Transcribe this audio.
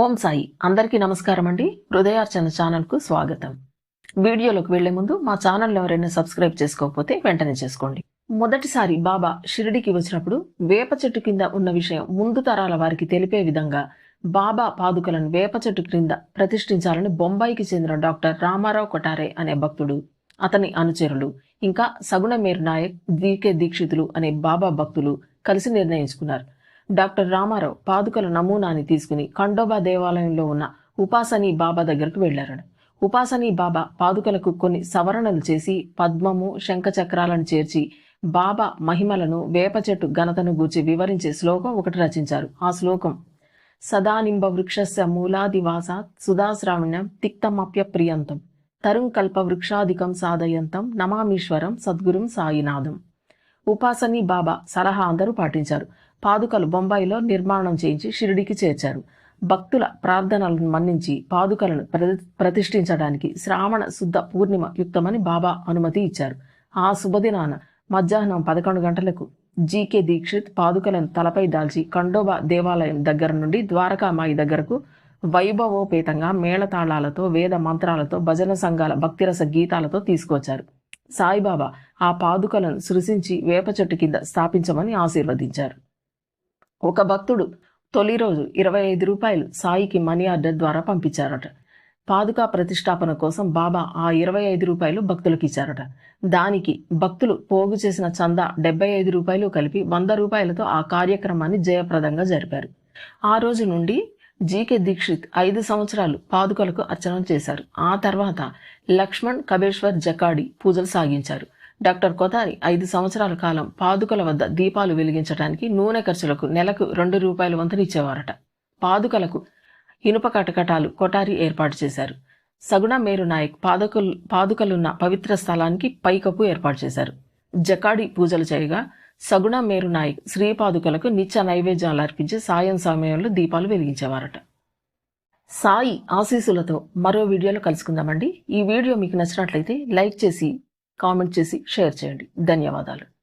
ఓం సాయి. అందరికీ నమస్కారం అండి. హృదయార్చన ఛానల్కు స్వాగతం. వీడియోలోకి వెళ్ళే ముందు మా ఛానల్ ఎవరైనా సబ్స్క్రైబ్ చేసుకోకపోతే వెంటనే చేసుకోండి. మొదటిసారి బాబా షిరిడికి వచ్చినప్పుడు వేప చెట్టు కింద ఉన్న విషయం ముందు తరాల వారికి తెలిపే విధంగా బాబా పాదుకలను వేప చెట్టు క్రింద ప్రతిష్ఠించాలని బొంబాయికి చెందిన డాక్టర్ రామారావు కొటారే అనే భక్తుడు అతని అనుచరులు ఇంకా సగుణమేరు నాయక్ దీకే దీక్షితులు అనే బాబా భక్తులు కలిసి నిర్ణయించుకున్నారు. డాక్టర్ రామారావు పాదుకల నమూనాని తీసుకుని ఖండోబా దేవాలయంలో ఉన్న ఉపాసనీ బాబా దగ్గరకు వెళ్ళారు ఉపాసనీ బాబా పాదుకలకు కొన్ని సవరణలు చేసి పద్మము శంఖచక్రాలను చేర్చి బాబా మహిమలను వేప చెట్టు ఘనతను గూర్చి వివరించే శ్లోకం ఒకటి రచించారు. ఆ శ్లోకం సదానింబ వృక్షస్య మూలాదివాసాత్ సుధాశ్రావణ్యం తిక్తమప్య ప్రియంతం తరుం కల్ప వృక్షాధికం సాధయంతం నమామీశ్వరం సద్గురుం సాయినాథం. ఉపాసనీ బాబా సలహా అందరూ పాటించారు. పాదుకలు బొంబాయిలో నిర్మాణం చేయించి షిరిడికి చేర్చారు. భక్తుల ప్రార్థనలను మన్నించి పాదుకలను ప్రతి- ప్రతిష్ఠించడానికి శ్రావణ శుద్ధ పూర్ణిమ యుక్తమని బాబా అనుమతి ఇచ్చారు. ఆ శుభదినాన మధ్యాహ్నం పదకొండు గంటలకు జీకే దీక్షిత్ పాదుకలను తలపై దాల్చి ఖండోబా దేవాలయం దగ్గర నుండి ద్వారకామాయి దగ్గరకు వైభవోపేతంగా మేళతాళాలతో వేద మంత్రాలతో భజన సంఘాల భక్తిరస గీతాలతో తీసుకొచ్చారు సాయిబాబా ఆ పాదుకలను సృశించి వేప చెట్టు కింద స్థాపించమని ఆశీర్వదించారు. ఒక భక్తుడు తొలి రోజు ఇరవై ఐదు రూపాయలు సాయికి మనీ ఆర్డర్ ద్వారా పంపించారట. పాదుకా ప్రతిష్టాపన కోసం బాబా ఆ ఇరవై ఐదు రూపాయలు భక్తులకు ఇచ్చారట. దానికి భక్తులు పోగు చేసిన చందా డెబ్బై ఐదు రూపాయలు కలిపి వంద రూపాయలతో ఆ కార్యక్రమాన్ని జయప్రదంగా జరిపారు. ఆ రోజు నుండి జీకే దీక్షిత్ ఐదు సంవత్సరాలు పాదుకలకు అర్చన చేశారు. ఆ తర్వాత లక్ష్మణ్ కబేశ్వర్ జకాడి పూజలు సాగించారు. డాక్టర్ కొతారి ఐదు సంవత్సరాల కాలం పాదుకల వద్ద దీపాలు వెలిగించడానికి నూనె ఖర్చులకు నెలకు రెండు రూపాయల వంతులు ఇచ్చేవారట. పాదుకలకు ఇనుప కటకటాలు కొటారి ఏర్పాటు చేశారు. సగుణ మేరు నాయక్ పాదుకలు పాదుకలున్న పవిత్ర స్థలానికి పైకప్పు ఏర్పాటు చేశారు. జకాడి పూజలు చేయగా సగుణ మేరు నాయక్ శ్రీ పాదుకలకు నిత్య నైవేద్యాలు అర్పించి సాయం సమయంలో దీపాలు వెలిగించేవారట. సాయి ఆశీసులతో మరో వీడియోలో కలుసుకుందామండి. ఈ వీడియో మీకు నచ్చినట్లయితే లైక్ చేసి కామెంట్ చేసి షేర్ చేయండి. ధన్యవాదాలు.